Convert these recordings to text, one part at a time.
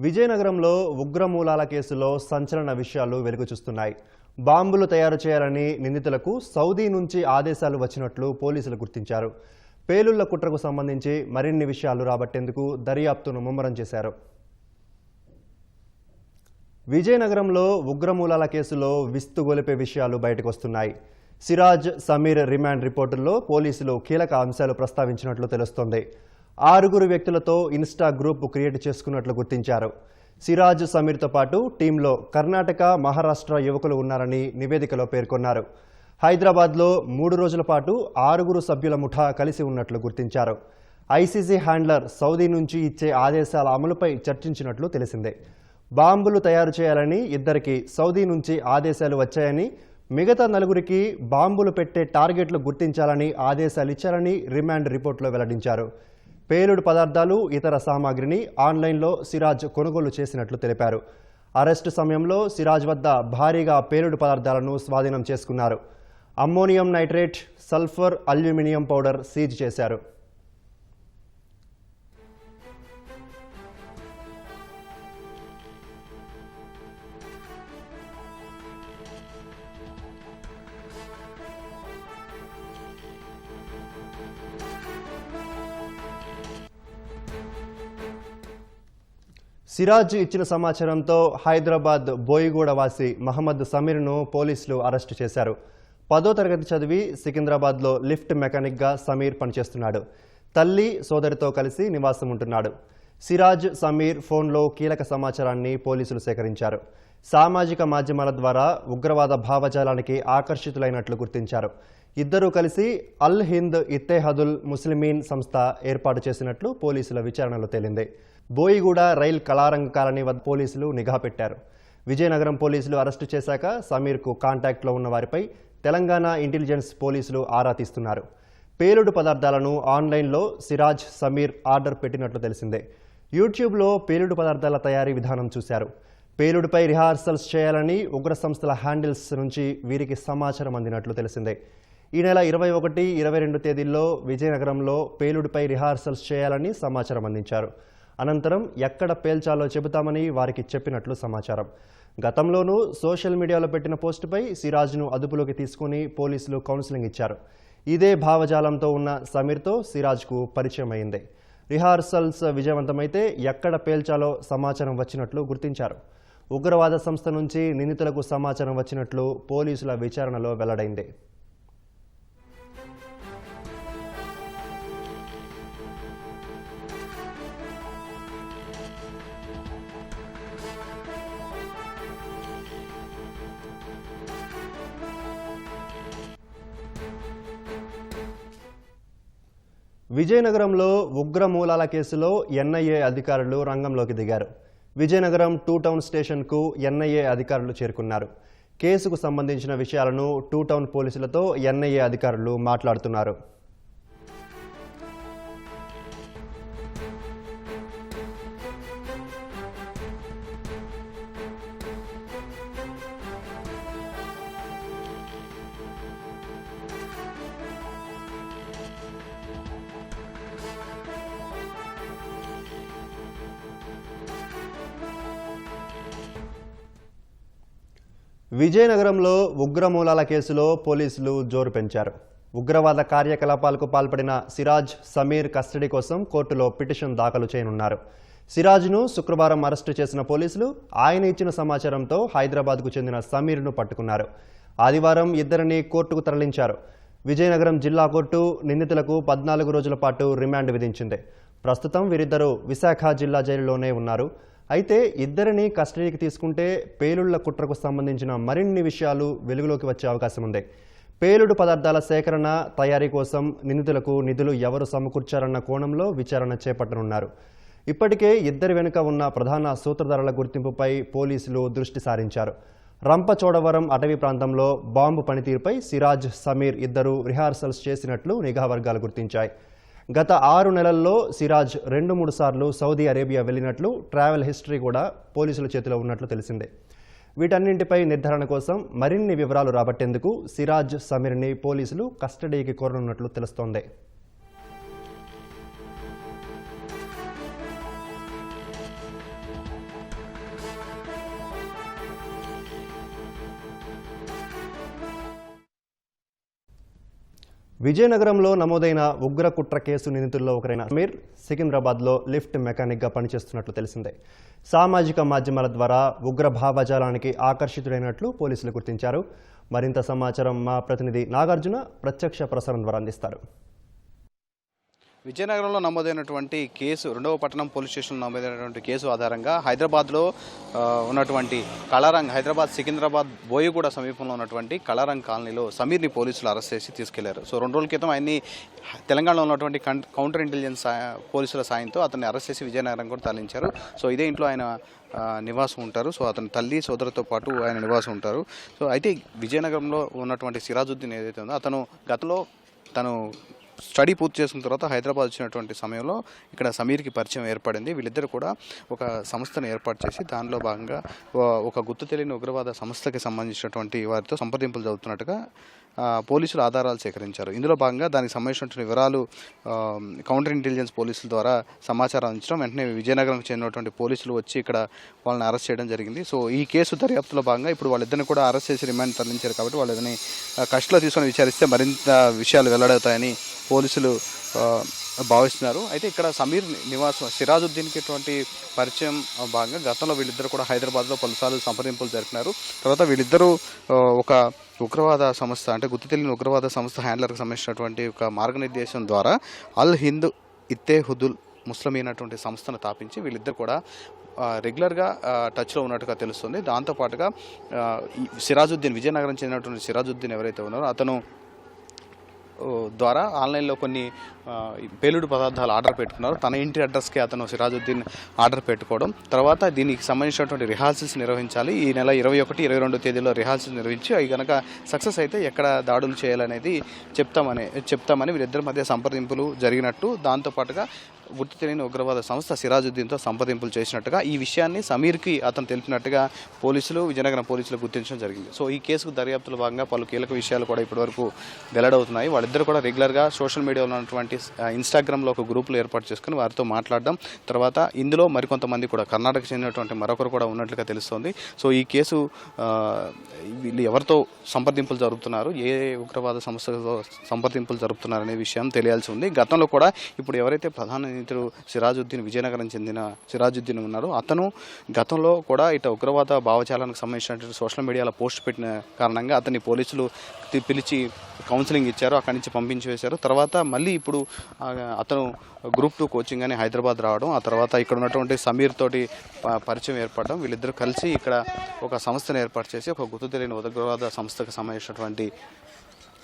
విజయనగరంలో ఉగ్రమూలాల కేసులో సంచలన విషయాలు వెలుగు చూస్తున్నాయి. బాంబులు తయారు చేయాలని నిందితులకు సౌదీ నుంచి ఆదేశాలు వచ్చినట్లు పోలీసులు గుర్తించారు. పేలుళ్ళ కుట్రకు సంబంధించి మరిన్ని విషయాలు రాబట్టేందుకు దర్యాప్తును ముమ్మరం చేశారు. విజయనగరంలో ఉగ్రమూలాల కేసులో విస్తుగొలిపే విషయాలు బయటకు వస్తున్నాయి సిరాజ్ సమీర్ రిమాండ్ రిపోర్టుల్లో పోలీసులు కీలక అంశాలు ప్రస్తావించినట్లు తెలుస్తోంది. ఆరుగురు వ్యక్తులతో ఇన్స్టా గ్రూప్ క్రియేట్ చేసుకున్నట్లు గుర్తించారు. సిరాజ్ సమీర్తో పాటు టీంలో కర్ణాటక మహారాష్ట్ర యువకులు ఉన్నారని నివేదికలో పేర్కొన్నారు. హైదరాబాద్లో మూడు రోజుల పాటు ఆరుగురు సభ్యుల ముఠా కలిసి ఉన్నట్లు గుర్తించారు. ఐసీసీ హ్యాండ్లర్ సౌదీ నుంచి ఇచ్చే ఆదేశాల అమలుపై చర్చించినట్లు తెలిసిందే. బాంబులు తయారు చేయాలని ఇద్దరికి సౌదీ నుంచి ఆదేశాలు వచ్చాయని మిగతా నలుగురికి బాంబులు పెట్టే టార్గెట్లు గుర్తించాలని ఆదేశాలు ఇచ్చారని రిమాండ్ రిపోర్టులో వెల్లడించారు. పేలుడు పదార్థాలు ఇతర సామాగ్రిని ఆన్లైన్లో సిరాజ్ కొనుగోలు చేసినట్లు తెలిపారు. అరెస్టు సమయంలో సిరాజ్ వద్ద భారీగా పేలుడు పదార్థాలను స్వాధీనం చేసుకున్నారు. Ammonium nitrate sulphur aluminium powder seize చేశారు. సిరాజ్ ఇచ్చిన సమాచారంతో హైదరాబాద్ బోయిగూడ వాసి మహమ్మద్ సమీర్ను పోలీసులు అరెస్టు చేశారు. పదో తరగతి చదివి సికింద్రాబాద్లో లిఫ్ట్ మెకానిక్గా సమీర్ పనిచేస్తున్నాడు. తల్లి సోదరితో కలిసి నివాసం ఉంటున్నాడు సిరాజ్ సమీర్ ఫోన్లో కీలక సమాచారాన్ని పోలీసులు సేకరించారు. సామాజిక మాధ్యమాల ద్వారా ఉగ్రవాద భావజాలానికి ఆకర్షితులైనట్లు గుర్తించారు. ఇద్దరూ కలిసి అల్ హింద్ ఇత్తేహదుల్ ముస్లిమీన్ సంస్థ ఏర్పాటు చేసినట్లు పోలీసుల విచారణలో తేలింది. బోయిగూడ రైల్ కళారంగ కాలనీ వద్ద పోలీసులు నిఘా పెట్టారు. విజయనగరం పోలీసులు అరెస్టు చేశాక సమీర్కు కాంటాక్ట్లో ఉన్న వారిపై తెలంగాణ ఇంటెలిజెన్స్ పోలీసులు ఆరా తీస్తున్నారు. పేలుడు పదార్థాలను ఆన్లైన్లో సిరాజ్ సమీర్ ఆర్డర్ పెట్టినట్లు తెలిసిందే. యూట్యూబ్లో పేలుడు పదార్థాల తయారీ విధానం చూశారు. పేలుడుపై రిహార్సల్స్ చేయాలని ఉగ్ర సంస్థల హ్యాండిల్స్ నుంచి వీరికి సమాచారం అందినట్లు తెలిసిందే. ఈ నెల ఇరవై ఒకటి ఇరవై రెండు తేదీల్లో విజయనగరంలో పేలుడుపై రిహార్సల్స్ చేయాలని సమాచారం అందించారు. అనంతరం ఎక్కడ పేల్చాలో చెబుతామని వారికి చెప్పినట్లు సమాచారం. గతంలోనూ సోషల్ మీడియాలో పెట్టిన పోస్టుపై సిరాజ్ను అదుపులోకి తీసుకుని పోలీసులు కౌన్సిలింగ్ ఇచ్చారు. ఇదే భావజాలంతో ఉన్న సమీర్తో సిరాజ్కు పరిచయం అయింది రిహార్సల్స్ విజయవంతమైతే ఎక్కడ పేల్చాలో సమాచారం వచ్చినట్లు గుర్తించారు. ఉగ్రవాద సంస్థ నుంచి నిందితులకు సమాచారం వచ్చినట్లు పోలీసుల విచారణలో వెల్లడైంది. విజయనగరంలో ఉగ్ర మూలాల కేసులో ఎన్ఐఏ అధికారులు రంగంలోకి దిగారు. విజయనగరం టూ టౌన్ స్టేషన్కు ఎన్ఐఏ అధికారులు చేరుకున్నారు. కేసుకు సంబంధించిన విషయాలను టూ టౌన్ పోలీసులతో ఎన్ఐఏ అధికారులు మాట్లాడుతున్నారు. విజయనగరంలో ఉగ్రమూలాల కేసులో పోలీసులు జోరు పెంచారు. ఉగ్రవాద కార్యకలాపాలకు పాల్పడిన సిరాజ్ సమీర్ కస్టడీ కోసం కోర్టులో పిటిషన్ దాఖలు చేయనున్నారు. సిరాజ్ను శుక్రవారం అరెస్టు చేసిన పోలీసులు ఆయన ఇచ్చిన సమాచారంతో హైదరాబాద్కు చెందిన సమీర్ను పట్టుకున్నారు. ఆదివారం ఇద్దరిని కోర్టుకు తరలించారు. విజయనగరం జిల్లా కోర్టు నిందితులకు పద్నాలుగు రోజుల పాటు రిమాండ్ విధించింది. ప్రస్తుతం వీరిద్దరూ విశాఖ జిల్లా జైలులోనే ఉన్నారు. అయితే ఇద్దరిని కస్టడీకి తీసుకుంటే పేలుళ్ళ కుట్రకు సంబంధించిన మరిన్ని విషయాలు వెలుగులోకి వచ్చే అవకాశం ఉంది. పేలుడు పదార్థాల సేకరణ తయారీ కోసం నిందితులకు నిధులు ఎవరు సమకూర్చారన్న కోణంలో విచారణ చేపట్టనున్నారు. ఇప్పటికే ఇద్దరి వెనుక ఉన్న ప్రధాన సూత్రధారుల గుర్తింపుపై పోలీసులు దృష్టి సారించారు. రంపచోడవరం అటవీ ప్రాంతంలో బాంబు పనితీరుపై సిరాజ్ సమీర్ ఇద్దరు రిహార్సల్స్ చేసినట్లు నిఘా వర్గాలు గుర్తించాయి. గత ఆరు నెలల్లో సిరాజ్ రెండు మూడు సార్లు సౌదీ అరేబియా వెళ్ళినట్లు ట్రావెల్ హిస్టరీ కూడా పోలీసుల చేతిలో ఉన్నట్లు తెలిసిందే. వీటన్నింటిపై నిర్ధారణ కోసం మరిన్ని వివరాలు రాబట్టేందుకు సిరాజ్ సమీర్ని పోలీసులు కస్టడీకి కోరనున్నట్లు తెలుస్తోంది. విజయనగరంలో నమోదైన ఉగ్ర కుట్ర కేసు నిందితుల్లో ఒకరైన సమీర్ సికింద్రాబాద్లో లిఫ్ట్ మెకానిక్గా పనిచేస్తున్నట్లు తెలిసిందే. సామాజిక మాధ్యమాల ద్వారా ఉగ్ర భావజాలానికి ఆకర్షితుడైనట్లు పోలీసులు గుర్తించారు. మరింత సమాచారం మా ప్రతినిధి నాగార్జున ప్రత్యక్ష ప్రసారం ద్వారా అందిస్తారు. విజయనగరంలో నమోదైనటువంటి కేసు రెండవ పట్టణం పోలీస్ స్టేషన్లో నమోదైనటువంటి కేసు ఆధారంగా హైదరాబాద్లో ఉన్నటువంటి కళారంగ్ హైదరాబాద్ సికింద్రాబాద్ బోయగూడ సమీపంలో ఉన్నటువంటి కళారంగ్ కాలనీలో సమీర్ని పోలీసులు అరెస్ట్ చేసి తీసుకెళ్ళారు. సో రెండు రోజుల క్రితం ఆయన్ని తెలంగాణలో ఉన్నటువంటి కౌంటర్ ఇంటెలిజెన్స్ పోలీసుల సాయంతో అతన్ని అరెస్ట్ చేసి విజయనగరం కూడా తరలించారు. సో ఇదే ఇంట్లో ఆయన నివాసం ఉంటారు. సో అతని తల్లి సోదరుతో పాటు ఆయన నివాసం ఉంటారు. సో అయితే విజయనగరంలో ఉన్నటువంటి సిరాజుద్దీన్ ఏదైతే ఉందో అతను గతంలో తను స్టడీ పూర్తి చేసిన తర్వాత హైదరాబాద్ వచ్చినటువంటి సమయంలో ఇక్కడ సమీర్కి పరిచయం ఏర్పడింది. వీళ్ళిద్దరు కూడా ఒక సంస్థను ఏర్పాటు చేసి దానిలో భాగంగా ఒక గుర్తు తెలియని ఉగ్రవాద సంస్థకి సంబంధించినటువంటి వారితో సంప్రదింపులు జరుగుతున్నట్టుగా పోలీసులు ఆధారాలు సేకరించారు. ఇందులో భాగంగా దానికి సంబంధించినటువంటి వివరాలు కౌంటర్ ఇంటెలిజెన్స్ పోలీసుల ద్వారా సమాచారం అందించడం వెంటనే విజయనగరంకు చెందినటువంటి పోలీసులు వచ్చి ఇక్కడ వాళ్ళని అరెస్ట్ చేయడం జరిగింది. సో ఈ కేసు దర్యాప్తులో భాగంగా ఇప్పుడు వాళ్ళిద్దరిని కూడా అరెస్ట్ చేసి రిమాండ్ తరలించారు కాబట్టి వాళ్ళని కస్టడీలో తీసుకొని విచారిస్తే మరింత విషయాలు వెల్లడవుతాయని పోలీసులు భావిస్తున్నారు. అయితే ఇక్కడ సమీర్ నివాసం సిరాజుద్దీన్కి ఇటువంటి పరిచయం భాగంగా గతంలో వీళ్ళిద్దరు కూడా హైదరాబాద్లో పలుసార్లు సంప్రదింపులు జరిపినారు. తర్వాత వీళ్ళిద్దరూ ఒక ఉగ్రవాద సంస్థ అంటే గుర్తు తెలియని ఉగ్రవాద సంస్థ హ్యాండ్లర్కి సంబంధించినటువంటి ఒక మార్గనిర్దేశం ద్వారా అల్ హింద్ ఇత్తే హుదుల్ ముస్లిం అయినటువంటి సంస్థను స్థాపించి వీళ్ళిద్దరు కూడా రెగ్యులర్గా టచ్లో ఉన్నట్టుగా తెలుస్తుంది. దాంతోపాటుగా సిరాజుద్దీన్ విజయనగరం చెందినటువంటి సిరాజుద్దీన్ ఎవరైతే ఉన్నారో అతను ద్వారా ఆన్లైన్లో కొన్ని పేలుడు పదార్థాలు ఆర్డర్ పెట్టుకున్నారు. తన ఇంటి అడ్రస్కి అతను సిరాజుద్దీన్ ఆర్డర్ పెట్టుకోవడం. తర్వాత దీనికి సంబంధించినటువంటి రిహార్సల్స్ నిర్వహించాలి. ఈ నెల ఇరవై ఒకటి ఇరవై రెండు తేదీలో రిహార్సల్స్ నిర్వహించి అవి కనుక సక్సెస్ అయితే ఎక్కడ దాడులు చేయాలనేది చెప్తామని చెప్తామని వీరిద్దరి మధ్య సంప్రదింపులు జరిగినట్టు. దాంతోపాటుగా గుర్తు తెలియని ఉగ్రవాద సంస్థ సిరాజుద్దీన్తో సంప్రదింపులు చేసినట్టుగా ఈ విషయాన్ని సమీర్కి అతను తెలిపినట్టుగా పోలీసులు విజయనగరం పోలీసులు గుర్తించడం జరిగింది. సో ఈ కేసుకు దర్యాప్తులో భాగంగా పలు కీలక విషయాలు కూడా ఇప్పటివరకు వెల్లడవుతున్నాయి. వాళ్ళిద్దరు కూడా రెగ్యులర్గా సోషల్ మీడియాలో ఉన్నటువంటి ఇన్స్టాగ్రామ్లో ఒక గ్రూపులు ఏర్పాటు చేసుకుని వారితో మాట్లాడడం తర్వాత ఇందులో మరికొంతమంది కూడా కర్ణాటక చెందినటువంటి మరొకరు కూడా ఉన్నట్లుగా తెలుస్తోంది. సో ఈ కేసు వీళ్ళు ఎవరితో సంప్రదింపులు జరుపుతున్నారు ఏ ఉగ్రవాద సంస్థలతో సంప్రదింపులు జరుపుతున్నారు అనే విషయం తెలియాల్సి ఉంది. గతంలో కూడా ఇప్పుడు ఎవరైతే ప్రధాన నిందితుడు సిరాజుద్దీన్ విజయనగరం చెందిన సిరాజుద్దీన్ ఉన్నారు. అతను గతంలో కూడా ఇట ఉగ్రవాద భావజాలానికి సంబంధించినటువంటి సోషల్ మీడియాలో పోస్ట్ పెట్టిన కారణంగా అతన్ని పోలీసులు పిలిచి కౌన్సిలింగ్ ఇచ్చారు అక్కడి నుంచి పంపించి వేశారు తర్వాత మళ్ళీ ఇప్పుడు అతను గ్రూప్ టూ కోచింగ్ అని హైదరాబాద్ రావడం ఆ తర్వాత ఇక్కడ ఉన్నటువంటి సమీర్ తోటి ప- పరిచయం ఏర్పడడం వీళ్ళిద్దరూ కలిసి ఇక్కడ ఒక సంస్థను ఏర్పాటు చేసి ఒక గుర్తు తెలియని ఉగ్రవాద సంస్థకు సంబంధించినటువంటి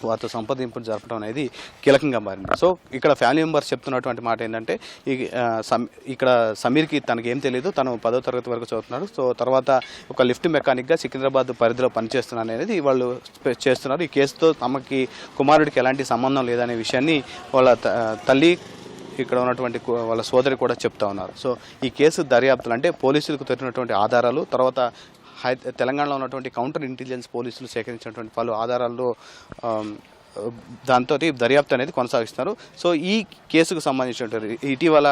వారితో సంప్రదింపులు జరపడం అనేది కీలకంగా మారింది. సో ఇక్కడ ఫ్యామిలీ మెంబర్స్ చెప్తున్నటువంటి మాట ఏంటంటే ఈ సమ్- ఇక్కడ సమీర్కి తనకి ఏం తెలియదు తను పదో తరగతి వరకు చదువుతున్నాడు. సో తర్వాత ఒక లిఫ్ట్ మెకానిక్గా సికింద్రాబాద్ పరిధిలో పనిచేస్తున్నాను అనేది వాళ్ళు చేస్తున్నారు. ఈ కేసుతో తమకి కుమారుడికి ఎలాంటి సంబంధం లేదనే విషయాన్ని వాళ్ళ తల్లి ఇక్కడ ఉన్నటువంటి వాళ్ళ సోదరి కూడా చెప్తా ఉన్నారు. సో ఈ కేసు దర్యాప్తులు అంటే పోలీసులకు దొరికినటువంటి ఆధారాలు తర్వాత తెలంగాణలో ఉన్నటువంటి కౌంటర్ ఇంటెలిజెన్స్ పోలీసులు సేకరించినటువంటి పలు ఆధారాల్లో దాంతో దర్యాప్తు అనేది కొనసాగిస్తున్నారు. సో ఈ కేసుకు సంబంధించినటువంటి ఇటీవల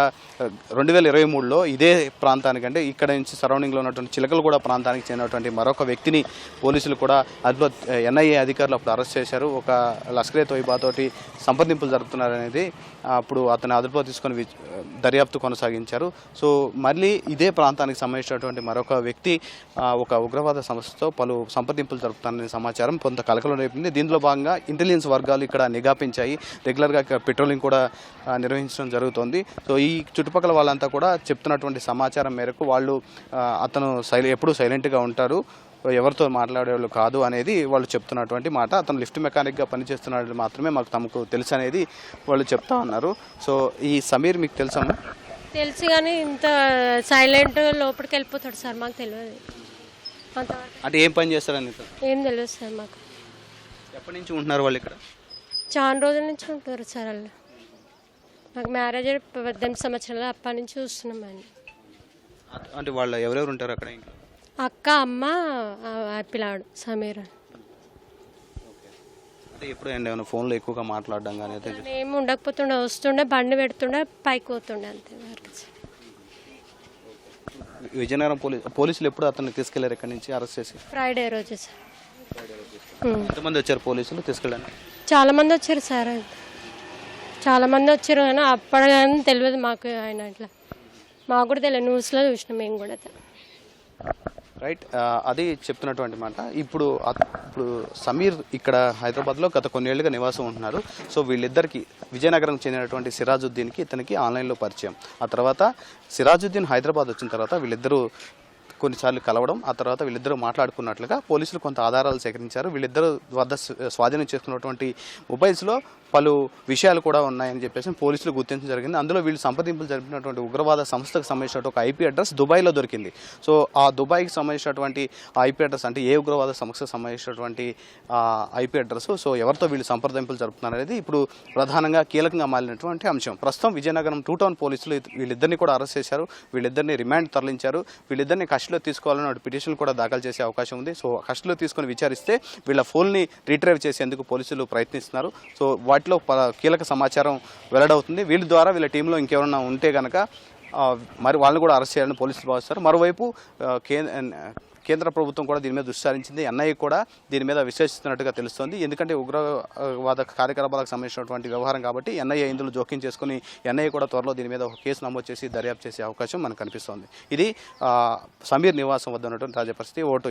రెండు వేల ఇరవై మూడులో ఇదే ప్రాంతానికంటే ఇక్కడ నుంచి సరౌండింగ్లో ఉన్నటువంటి చిలకలగూడ ప్రాంతానికి చెందినటువంటి మరొక వ్యక్తిని పోలీసులు కూడా అదిలో ఎన్ఐఏ అధికారులు అప్పుడు అరెస్ట్ చేశారు. ఒక లస్కరే తోయిబా తోటి సంప్రదింపులు జరుపుతున్నారనేది అప్పుడు అతను అదుపులో తీసుకొని దర్యాప్తు కొనసాగించారు. సో మళ్ళీ ఇదే ప్రాంతానికి సంబంధించినటువంటి మరొక వ్యక్తి ఒక ఉగ్రవాద సంస్థతో పలు సంప్రదింపులు జరుపుతారనే సమాచారం కొంత కలకలం రేపింది. దీంట్లో భాగంగా ఇంటెలిజెన్స్ వర్గాలు ఇక్కడ నిఘా పెంచాయి. రెగ్యులర్గా ఇక్కడ పెట్రోలింగ్ కూడా నిర్వహించడం జరుగుతోంది. సో ఈ చుట్టుపక్కల వాళ్ళంతా కూడా చెప్తున్నటువంటి సమాచారం మేరకు వాళ్ళు అతను సైలె ఎప్పుడూ సైలెంట్గా ఉంటారు. ఎవరితో మాట్లాడేవాళ్ళు కాదు అనేది వాళ్ళు చెప్తున్నటువంటి మాట. అతను లిఫ్ట్ మెకానిక్గా పనిచేస్తున్నాడు మాత్రమే మాకు తమకు తెలుసు అనేది వాళ్ళు చెప్తా ఉన్నారు. సో ఈ సమీర్ మీకు తెలుసమ్మా తెలుసు కానీ ఇంత సైలెంట్ లోపలికి వెళ్ళిపోతాడు సార్ మాకు తెలియదు అంటే ఏం పని చేస్తారని తెలుసు? ఏం తెలియదు సార్ మాకు. ఎప్పటి నుంచి ఉంటున్నారు వాళ్ళు ఇక్కడ? చాలా రోజుల నుంచి ఉంటారు సార్ వాళ్ళు. నాకు మ్యారేజ్ అయ్యి పద్దెనిమిది సంవత్సరాలు అప్పటి నుంచి చూస్తున్నాం ఆయన అంటే వాళ్ళు ఎవరెవరు ఉంటారు అక్కడ ఇంట్లో అక్క అమ్మ ఆ పిల్లాడు సమీర్. అంటే ఎప్పుడు అండి ఏమైనా ఫోన్లో ఎక్కువగా మాట్లాడడం కానీ అయితే ఏమి ఉండకపోతుండే వస్తుండే బండి పెడుతుండే పైకి పోతుండే అంతే వరకు. విజయనగరం పోలీస్ పోలీసులు ఎప్పుడు అతన్ని తీసుకెళ్ళారు ఇక్కడి నుంచి అరెస్ట్ చేసి? ఫ్రైడే రోజు సార్. ఎంతమంది వచ్చారు పోలీసులు? తీసుకెళ్ళండి. చాలా మంది వచ్చారు సార్. చాలా మంది వచ్చారు కానీ అప్పటికని తెలియదు మాకు ఆయన ఇట్లా మాకు కూడా తెలియదు. న్యూస్లో చూసినాం మేము కూడా రైట్. అది చెప్తున్నటువంటి మాట. ఇప్పుడు ఇప్పుడు సమీర్ ఇక్కడ హైదరాబాద్లో గత కొన్నేళ్ళుగా నివాసం ఉంటున్నారు. సో వీళ్ళిద్దరికి విజయనగరం చెందినటువంటి సిరాజుద్దీన్కి ఇతనికి ఆన్లైన్లో పరిచయం. ఆ తర్వాత సిరాజుద్దీన్ హైదరాబాద్ వచ్చిన తర్వాత వీళ్ళిద్దరూ కొన్నిసార్లు కలవడం ఆ తర్వాత వీళ్ళిద్దరూ మాట్లాడుకున్నట్లుగా పోలీసులు కొంత ఆధారాలు సేకరించారు. వీళ్ళిద్దరు వద్ద స్వాధీనం చేసుకున్నటువంటి మొబైల్స్లో పలు విషయాలు కూడా ఉన్నాయని చెప్పేసి పోలీసులు గుర్తించడం జరిగింది. అందులో వీళ్ళు సంప్రదింపులు జరిపినటువంటి ఉగ్రవాద సంస్థకు సంబంధించినటువంటి ఒక ఐపీ అడ్రస్ దుబాయ్లో దొరికింది. సో ఆ దుబాయ్కి సంబంధించినటువంటి ఐపీ అడ్రస్ అంటే ఏ ఉగ్రవాద సంస్థకు సంబంధించినటువంటి ఐపీ అడ్రస్ సో ఎవరితో వీళ్ళు సంప్రదింపులు జరుపుతున్నారు అనేది ఇప్పుడు ప్రధానంగా కీలకంగా మారినటువంటి అంశం. ప్రస్తుతం విజయనగరం టూ టౌన్ పోలీసులు వీళ్ళిద్దరిని కూడా అరెస్ట్ చేశారు. వీళ్ళిద్దరిని రిమాండ్ తరలించారు. వీళ్ళిద్దరిని కస్టడీలో తీసుకోవాలని ఒక పిటిషన్ కూడా దాఖలు చేసే అవకాశం ఉంది. సో కస్టడీలో తీసుకొని విచారిస్తే వీళ్ళ ఫోన్ని రీట్రైవ్ చేసేందుకు పోలీసులు ప్రయత్నిస్తున్నారు. సో వాటి వాటిలో ప- కీలక సమాచారం వెల్లడవుతుంది. వీళ్ళ ద్వారా వీళ్ళ టీంలో ఇంకెవరన్నా ఉంటే కనుక మరి వాళ్ళని కూడా అరెస్ట్ చేయాలని పోలీసులు భావిస్తారు. మరోవైపు కేంద్ర కేంద్ర ప్రభుత్వం కూడా దీని మీద దృష్టి సారించింది ఎన్ఐఏ కూడా దీని మీద విశ్లేషిస్తున్నట్టుగా తెలుస్తోంది. ఎందుకంటే ఉగ్రవాద కార్యకలాపాలకు సంబంధించినటువంటి వ్యవహారం కాబట్టి ఎన్ఐఏ ఇందులో జోక్యం చేసుకుని ఎన్ఐఏ కూడా త్వరలో దీని మీద ఒక కేసు నమోదు చేసి దర్యాప్తు చేసే అవకాశం మనకు కనిపిస్తోంది. ఇది సమీర్ నివాసం వద్ద ఉన్నటువంటి తాజా పరిస్థితి. ఓటు